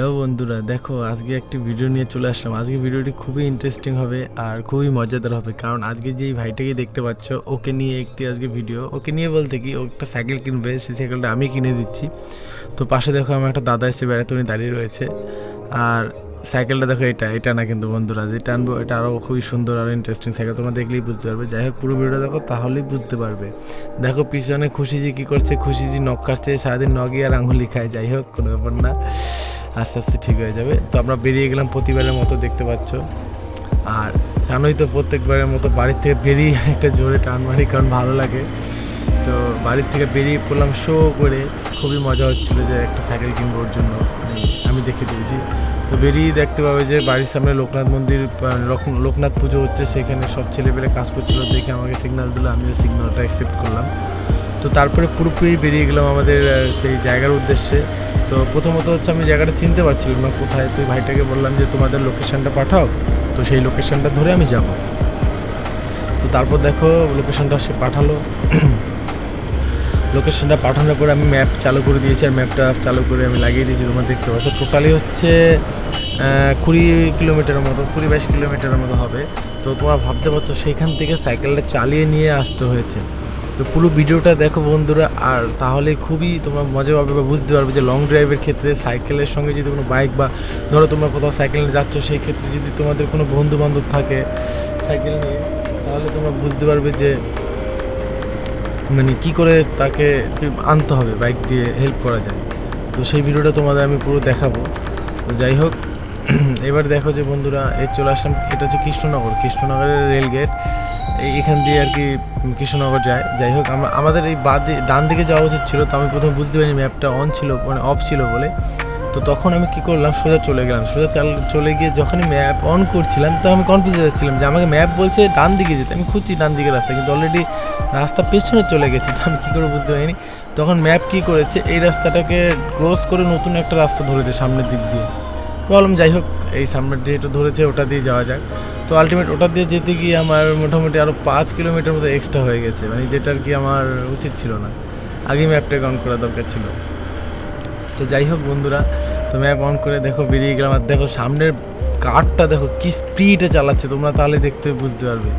Hello বন্ধুরা, দেখো আজকে একটি ভিডিও নিয়ে চলে আসলাম। আজকে ভিডিওটি খুবই ইন্টারেস্টিং হবে আর খুবই মজাদার হবে, কারণ আজকে যে এই ভাইটাকে দেখতে পাচ্ছ, ওকে নিয়ে একটি আজকে ভিডিও ওকে নিয়ে বলতে কি, ও একটা সাইকেল কিনবে, সেই সাইকেলটা আমি কিনে দিচ্ছি। তো পাশে দেখো আমার একটা দাদা এসে বেড়াতে, উনি দাঁড়িয়ে রয়েছে। আর সাইকেলটা দেখো এটা এটা না কিন্তু বন্ধুরা যেটা আনব এটা আরও খুবই সুন্দর, আর ইন্টারেস্টিং সাইকেল তোমরা দেখলেই বুঝতে পারবে। যাই হোক, পুরো ভিডিওটা দেখো, তাহলেই বুঝতে পারবে। দেখো পিছনে খুশিজি কী করছে, খুশিজি নখ কাটছে, সারাদিন নগি আর আঙুলি খায় যাই হোক, কোনো ব্যাপার না। আস্তে আস্তে ঠিক হয়ে যাবে। তো আমরা বেরিয়ে গেলাম প্রতিবারের মতো, দেখতে পাচ্ছ। আর জানোই তো প্রত্যেকবারের মতো বাড়ির থেকে বেরিয়ে একটা জোরে টান মারি, কারণ ভালো লাগে। তো বাড়ির থেকে বেরিয়ে পড়লাম শো করে, খুবই মজা হচ্ছিল যে একটা সাইকেল কিনবো ওর জন্য। মানে আমি দেখে দিয়েছি। তো বেরিয়ে দেখতে পাবে যে বাড়ির সামনে লোকনাথ মন্দির লোকনাথ পুজো হচ্ছে, সেখানে সব ছেলেপেলে কাজ করছিল, দেখে আমাকে সিগন্যাল দিল, আমিও সিগনালটা অ্যাকসেপ্ট করলাম। তো তারপরে পুরোপুরি বেরিয়ে গেলাম আমাদের সেই জায়গার উদ্দেশ্যে। তো প্রথমত হচ্ছে আমি জায়গাটা চিনতে পারছিলাম না কোথায়। তো ভাইটাকে বললাম যে, তোমাদের লোকেশনটা পাঠাও। তো সেই লোকেশনটা ধরে আমি যাব। তো তারপর দেখো, লোকেশনটা সে পাঠালো। লোকেশনটা পাঠানোর পরে আমি ম্যাপ চালু করে দিয়েছি। আর ম্যাপটা চালু করে আমি লাগিয়ে দিয়েছি, তোমরা দেখতে পাচ্ছ। টোটালি হচ্ছে কুড়ি কিলোমিটারের মতো, কুড়ি বাইশ কিলোমিটারের মতো হবে। তো তোমরা ভাবতে পারছ, সেইখান থেকে সাইকেলটা চালিয়ে নিয়ে আসতে হয়েছে। তো পুরো ভিডিওটা দেখো বন্ধুরা, আর তাহলে খুবই তোমরা মজা পাবে বা বুঝতে পারবে যে লং ড্রাইভের ক্ষেত্রে সাইকেলের সঙ্গে যদি কোনো বাইক বা ধরো তোমরা কোথাও সাইকেল নিয়ে যাচ্ছ, সেই ক্ষেত্রে যদি তোমাদের কোনো বন্ধু বান্ধব থাকে সাইকেল নিয়ে, তাহলে তোমরা বুঝতে পারবে যে মানে কি করে তাকে আনতে হবে বাইক দিয়ে হেল্প করা যায়। তো সেই ভিডিওটা তোমাদের আমি পুরো দেখাবো। তো যাই হোক, এবার দেখো যে বন্ধুরা এর চলে আসলাম, এটা হচ্ছে কৃষ্ণনগর। কৃষ্ণনগরের রেল গেট এই এখান দিয়ে আর কি কৃষ্ণনগর যায়। যাই হোক, আমরা আমাদের এই বাদ ডান দিকে যাওয়া উচিত ছিল, তো আমি প্রথমে বুঝতে পারিনি ম্যাপটা অন ছিল মানে অফ ছিল বলে। তো তখন আমি কি করলাম, সোজা চলে গেলাম। সোজা চাল চলে গিয়ে যখনই ম্যাপ অন করছিলাম, তো আমি কনফিউজ যাচ্ছিলাম যে আমাকে ম্যাপ বলছে ডান দিকে যেতে। আমি খুঁজছি ডান দিকে রাস্তা, কিন্তু অলরেডি রাস্তা পেছনে চলে গেছি, তো আমি কী করে বুঝতে পারিনি। তখন ম্যাপ কী করেছে, এই রাস্তাটাকে ক্লোজ করে নতুন একটা রাস্তা ধরেছে সামনের দিক দিয়ে। বললাম যাই হোক, এই সামনের যেটা ধরেছে, ওটা দিয়ে যাওয়া যাক। তো আলটিমেট ওটা দিয়ে যেতে গিয়ে আমার মোটামুটি আরও পাঁচ কিলোমিটার মতো এক্সট্রা হয়ে গেছে। মানে যেটা আর কি আমার উচিত ছিল না। আগে ম্যাপটাকে অন করা দরকার ছিল। তো যাই হোক বন্ধুরা, তো ম্যাপ অন করে দেখো বেরিয়ে গেলাম। আর দেখো সামনের কারটা দেখো কি স্পিডে চালাচ্ছে। তোমরা তাহলে দেখতে বুঝতে পারবে।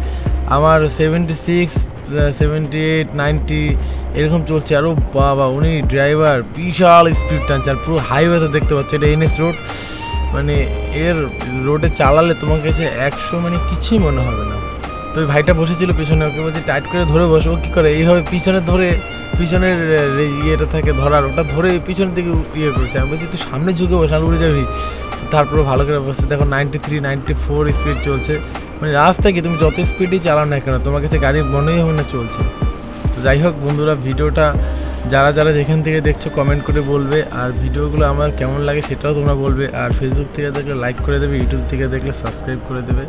আমার seventy six seventy eight ninety এরকম চলছে। আরও বাবা, উনি ড্রাইভার বিশাল স্পিড টানছে। আর পুরো হাইওয়েতে দেখতে পাচ্ছ, এটা এনএস রোড মানে এর রোডে চালালে তোমার কাছে একশো মানে কিছুই মনে হবে না। তো ওই ভাইটা বসেছিল পিছনে, ওকে বলছি, টাইট করে ধরে বসে। ও কী করে, এইভাবে পিছনে ধরে, পিছনের ইয়েটা থাকে ধরার, ওটা ধরে পিছনের দিকে ইয়ে করেছে। আমি বলছি, তুই সামনে ঝুঁকে বস আর উড়ে যাবি? তারপরে ভালো করে বসে, দেখো ninety three ninety four speed চলছে। মানে রাস্তা কি, তুমি যত স্পিডই চালাও না কেন, তোমার কাছে গাড়ি মনেই হবে না চলছে। তো যাই হোক বন্ধুরা, ভিডিওটা যারা যারা যেখান থেকে দেখছ কমেন্ট করে বলবে, আর ভিডিওগুলো আমার কেমন লাগে সেটাও তোমরা বলবে। আর ফেসবুক থেকে দেখলে লাইক করে দেবে ইউটিউব থেকে দেখলে সাবস্ক্রাইব করে দেবে,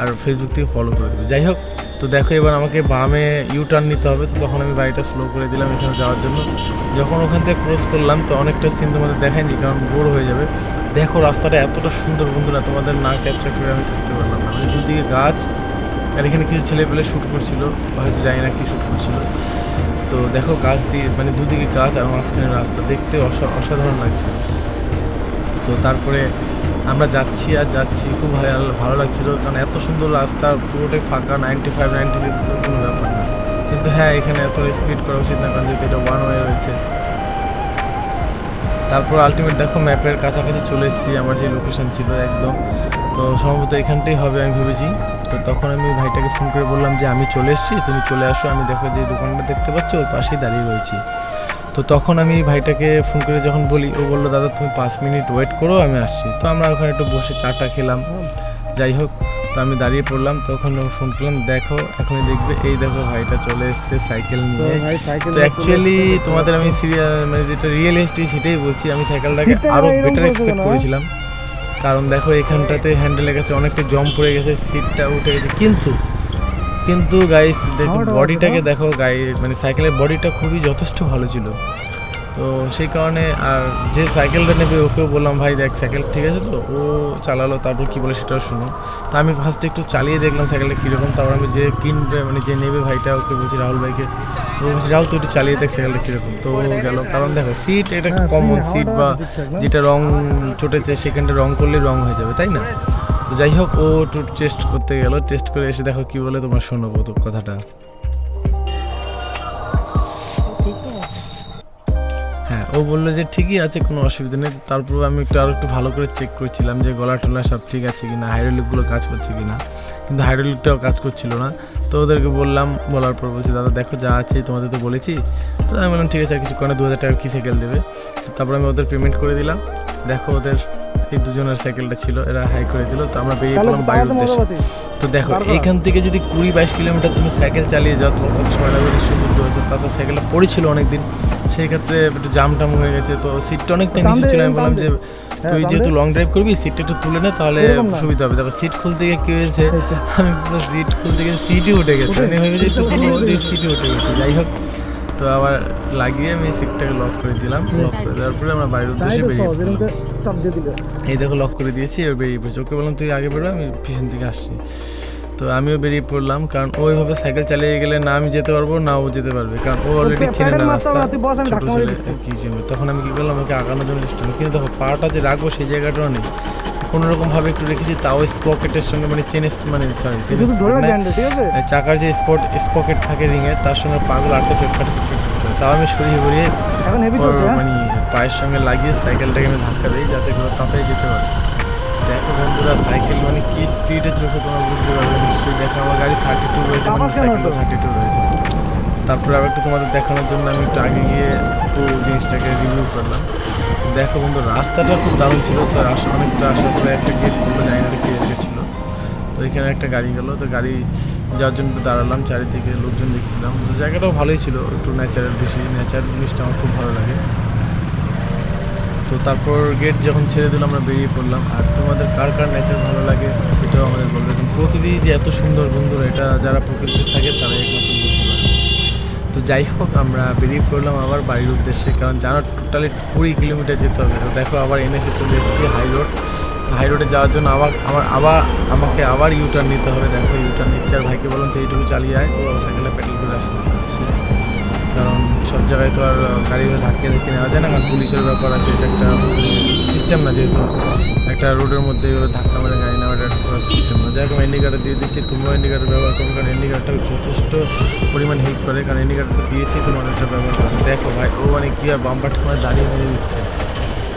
আর ফেসবুক থেকে ফলো করে দেবে। যাই হোক, তো দেখো এবার আমাকে বামে ইউ টার্ন নিতে হবে, তো তখন আমি বাড়িটা স্লো করে দিলাম এখানে যাওয়ার জন্য। যখন ওখান থেকে ক্রস করলাম, তো অনেকটা সিন তোমাদের দেখায়নি, কারণ বোর হয়ে যাবে। দেখো রাস্তাটা এতটা সুন্দর বন্ধুরা, তোমাদের না ক্যাপচার করে আমি থাকতে পারলাম না। মানে দুদিকে গাছ, আর এখানে কিছু ছেলে পেলে শ্যুট করছিল, হয়তো জানি না কি শ্যুট করছিল। তো দেখো গাছ দিয়ে মানে দুদিকে গাছ আর মাঝখানে রাস্তা। দেখতে অসা- অসাধারণ লাগছে। তো তারপরে আমরা যাচ্ছি আর যাচ্ছি। খুব ভালো ভালো লাগছিল। কারণ এত সুন্দর রাস্তা, পুরোটাই ফাঁকা নাইনটি ফাইভ নাইনটি সিক্স কোনো ব্যাপার না। কিন্তু হ্যাঁ এখানে এত স্পিড করা উচিত না, কারণ যেহেতু এটা ওয়ান ওয়ে রয়েছে। তারপর আলটিমেট দেখো ম্যাপের কাছাকাছি চলে এসেছি। আমার যে লোকেশন ছিল একদম। তো সম্ভবত এখানটাই হবে আমি ভেবেছি। তো তখন আমি ভাইটাকে ফোন করে বললাম যে আমি চলে এসেছি তুমি চলে আসো আমি দেখো যে দোকানটা দেখতে পাচ্ছ ওর পাশেই দাঁড়িয়ে রয়েছি। তো তখন আমি ভাইটাকে ফোন করে যখন বলি ও বলল দাদা তুমি পাঁচ মিনিট ওয়েট করো আমি আসছি। তো আমরা ওখানে একটু বসে চাটা খেলাম। যাই হোক তো আমি দাঁড়িয়ে পড়লাম তখন আমি ফোন করলাম দেখো এখনই দেখবে এই দেখো ভাইটা চলে এসছে সাইকেল নিয়ে। তো অ্যাকচুয়ালি তোমাদের আমি সিরিয়াস মানে যেটা রিয়েল হিস্ট্রি সেটাই বলছি। আমি সাইকেলটাকে আরও বেটার এক্সপেক্ট করেছিলাম। কারণ দেখো এখানটাতে হ্যান্ডেলের কাছে অনেকটা জম পড়ে গেছে সিটটা উঠে গেছে। কিন্তু কিন্তু গাইস দেখো বডিটাকে দেখো গাই মানে সাইকেলের বডিটা খুবই যথেষ্ট ভালো ছিল। তো সেই কারণে আর যে সাইকেলটা নেবে ওকেও বললাম ভাই দেখ সাইকেল ঠিক আছে তো? ও চালালো তারপর কী বলে সেটাও শুনো। তো আমি ফার্স্টে একটু চালিয়ে দেখলাম সাইকেলটা কীরকম তারপর আমি যে কিনবে মানে যে নেবে ভাইটা ওকে বলছি রাহুল ভাইকে যাও তুই একটু চালিয়ে দেখ সাইকেলটা কীরকম? তো গেল কারণ দেখো সিট এটা হ্যাঁ, কমন সিট বা যেটা রং চটেছে সেখানটা রং করলে রং হয়ে যাবে তাই না? তো যাই হোক ও একটু টেস্ট করতে গেল টেস্ট করে এসে দেখো কি বলে তোমার শোনাবো তো কথাটা। হ্যাঁ ও বলল যে ঠিকই আছে কোনো অসুবিধা নেই। তারপর আমি একটু আরও একটু ভালো করে চেক করছিলাম যে গলা টলা সব ঠিক আছে কি না হাইড্রোলিকগুলো কাজ করছে কি না কিন্তু হাইড্রোলিকটাও কাজ করছিল না। তো ওদেরকে বললাম বলার পর বলছি দাদা দেখো যা আছে তোমাদের তো বলেছি। তো আমি বললাম ঠিক আছে আর কিছু করে দু হাজার টাকা কি সাইকেল দেবে? তো তারপর আমি ওদের পেমেন্ট করে দিলাম। দেখো ওদের এই দুজনের সাইকেলটা ছিল এরা হাই করে দিল। তো আমরা বেরিয়ে পড়লাম বাড়ির উদ্দেশ্যে। তো দেখো। এইখান থেকে যদি কুড়ি বাইশ কিলোমিটার তুমি সাইকেল চালিয়ে যাও তোমার কত সময় লাগবে? বুঝতে পারছ তারপর সাইকেলটা পড়েছিল অনেকদিন। সেই ক্ষেত্রে একটু জাম টাম হয়ে গেছে তো সিটটা অনেকটা নিচে ছিল। আমি বললাম যে তুই যেহেতু লং ড্রাইভ করবি সিটটা একটু তুলে না তাহলে সুবিধা হবে। তারপর সিট খুলতে গিয়ে কি হয়েছে? আমি পুরো সিট খুলতে গিয়ে সিটই উঠে গেছে? আমি ভেবে যে সিটটা উঠে গেছে? সিটই উঠে গেছে। যাই হোক তো আবার লাগিয়ে আমি সিটটাকে লক করে দিলাম। লক করে দেওয়ার পরে আমরা বাড়ির উদ্দেশ্যে বেরিয়ে। এই দেখো লক করে দিয়েছি এবার বেরিয়ে পড়েছি। ওকে বললাম তুই আগে বেরো আমি পিছন থেকে আসছি। তো আমিও বেরিয়ে পড়লাম কারণ ওইভাবে সাইকেল চালিয়ে গেলে না আমি যেতে পারব না ও যেতে পারবে কারণ ও অলরেডি চেনে না রাস্তা ছোট ছেলে। কি চিনবে তখন আমি কী করলাম ওকে আগানোর জন্য চেষ্টা করলাম কিন্তু দেখো পাটা যে রাখব সেই জায়গাটাও নেই কোনো রকম একটু রেখেছি তাও স্পকেটের সঙ্গে মানে চেন মানে সরি আছে? চাকার যে স্পট স্পকেট থাকে রিংয়ের তার সঙ্গে পাগুলো আটটা চটকাট তাও আমি সরিয়ে চলছে, হ্যাঁ? মানে পায়ের সঙ্গে লাগিয়ে সাইকেলটাকে আমি ধাক্কা দিই যাতে করে তাড়াতাড়ি যেতে পারে দেখো বন্ধুরা সাইকেল মানে কি স্পিডে চলছে তোমরা বুঝতে পারবে নিশ্চয়ই দেখো আমার গাড়ি থার্টি টু রয়েছে মানে সাইকেল থার্টি টু রয়েছে। তারপরে আবার একটু তোমাদের দেখানোর জন্য আমি একটু আগে গিয়ে একটু জিনিসটাকে রিভিউ করলাম। দেখো বন্ধু রাস্তাটা খুব দারুণ ছিল তো আসা অনেকটা আসার পরে একটা গেট খুললো জানি না কে রেখেছিল। তো এখানে একটা গাড়ি গেলো তো গাড়ি যাওয়ার জন্য একটু দাঁড়ালাম চারিদিকে লোকজন দেখছিলাম। তো জায়গাটাও ভালোই ছিল একটু ন্যাচারাল বেশি। ন্যাচারাল জিনিসটা আমার খুব ভালো লাগে। তো তারপর গেট যখন ছেড়ে দিল, আমরা বেরিয়ে পড়লাম। আর তোমাদের কার কার নেচার ভালো লাগে সেটাও আমাদের বলবে। কিন্তু প্রকৃতি যে এত সুন্দর বন্ধুরা এটা যারা প্রকৃতিতে থাকে তারা একমাত্র বুঝতে পারে তো যাই হোক, আমরা বেরিয়ে পড়লাম আবার বাড়ির উদ্দেশ্যে। কারণ জানো টোটালি কুড়ি কিলোমিটার যেতে হবে। তো দেখো, আবার এনেসে চলে এসেছি হাই রোড হাই রোডে যাওয়ার জন্য আবার, আমার, আবার, আমাকে আবার ইউটার্ন নিতে হবে। দেখো ইউটার্ন নিচ্ছে। আর ভাইকে বললাম তো এইটুকু চালিয়ে আয়। ও সাইকেলে পেট্রোল করে আসতে আসছে। কারণ সব জায়গায় তো আর গাড়ি ধাক্কে ধাক্কে নেওয়া যায় না, কারণ পুলিশের ব্যাপার আছে, এটা একটা সিস্টেম না যেহেতু। একটা রোডের মধ্যে ধাক্কা মেরে গাড়ি নেওয়ার একটা সিস্টেম না। যাই হোক ইন্ডিকেটার দিয়ে দিচ্ছি তোমরাও ইন্ডিকেটার ব্যবহার করো, কারণ ইন্ডিকেটারটা যথেষ্ট পরিমাণ হেল্প করে, কারণ ইন্ডিকেটারটা দিয়েছি তোমার ওটা ব্যবহার করো। দেখো ভাই, ও মানে কী হয় বাম্পার ঠাম্পার দাঁড়িয়ে মেরে দিচ্ছে।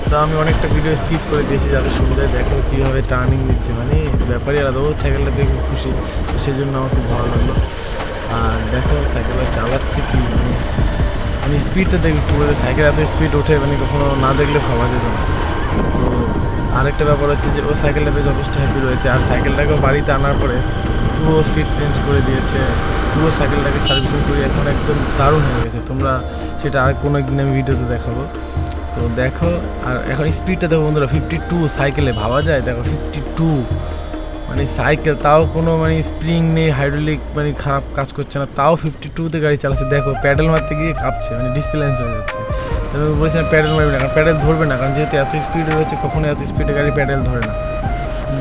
তো আমি অনেকটা ভিডিও স্কিপ করে দিয়েছি যাতে সুবিধায় দেখো কীভাবে টার্নিং দিচ্ছে। মানে ব্যাপারই আলাদা, ও সাইকেলটা দেখে খুশি সেই জন্য আমার খুব ভালো লাগল। আর দেখো সাইকেলটা চালাচ্ছে কি মানে মানে স্পিডটা দেখবি পুরো সাইকেল এত স্পিড ওঠে মানে কখনো না দেখলে ভাবা যেত না। তো আরেকটা ব্যাপার হচ্ছে যে, ও সাইকেলটা বেশ যথেষ্ট হ্যাপি রয়েছে, আর সাইকেলটাকেও বাড়িতে আনার পরে পুরো সিট চেঞ্জ করে দিয়েছে, পুরো সাইকেলটাকে সার্ভিসিং করে এখন একদম দারুণ হয়ে গেছে। তোমরা সেটা আর কোনো একদিন আমি ভিডিওতে দেখাবো। তো দেখো, আর এখন স্পিডটা দেখো বন্ধুরা ফিফটি টু সাইকেলে ভাবা যায়? দেখো ফিফটি টু মানে সাইকেল, তাও কোনো মানে স্প্রিং নেই হাইড্রোলিক মানে খারাপ কাজ করছে না। তাও ফিফটি টুতে গাড়ি চালাচ্ছে। দেখো প্যাডেল মারতে গিয়ে কাঁপছে মানে ডিসপ্যালেন্স হয়ে যাচ্ছে। তবে বলছিলাম প্যাডেল মারবে না, কারণ প্যাডেল ধরবে না, কারণ যেহেতু এত স্পিড রয়েছে কখনো এত স্পিডে গাড়ি প্যাডেল ধরে না।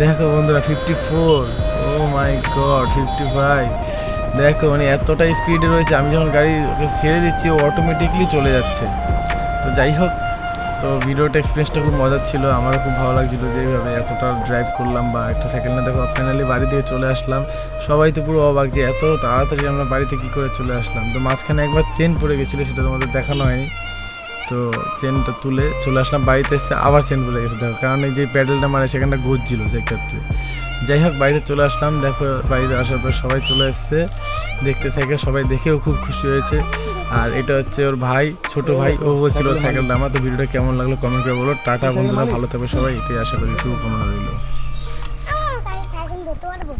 দেখো বন্ধুরা fifty four oh my god fifty five দেখো মানে এতটা স্পিডে রয়েছে, আমি যখন গাড়ি ছেড়ে দিচ্ছি, ও অটোমেটিকলি চলে যাচ্ছে। তো যাই হোক তো ভিডিওটা এক্সপিরিয়েন্সটা খুব মজার ছিল। আমারও খুব ভালো লাগছিল যে এইভাবে এতটা ড্রাইভ করলাম বা একটা সাইকেল না দেখো ফাইনালি বাড়ি থেকে চলে আসলাম। সবাই তো পুরো অবাক যে এত তাড়াতাড়ি আমরা বাড়িতে কী করে চলে আসলাম। তো মাঝখানে একবার চেন পড়ে গেছিল, সেটা তোমাদের দেখানো হয়নি। তো চেনটা তুলে চলে আসলাম, বাড়িতে এসে আবার চেন পড়ে গেছে। দেখো, কারণ এই যে প্যাডেলটা মারে সেখানটা গজছিল সেক্ষেত্রে যাই হোক, বাড়িতে চলে আসলাম। দেখো, বাড়িতে আসার পর সবাই চলে এসছে। দেখতে থাকে সবাই দেখেও খুব খুশি হয়েছে। আর এটা হচ্ছে ওর ভাই, ছোট ভাই। ও বলছিল সাইকেল দামা তো ভিডিওটা কেমন লাগল? কমেন্ট করে বলো। টাটা বন্ধুরা, ভালো থাকবে সবাই। এটাই আশা করি শুভকামনা রইল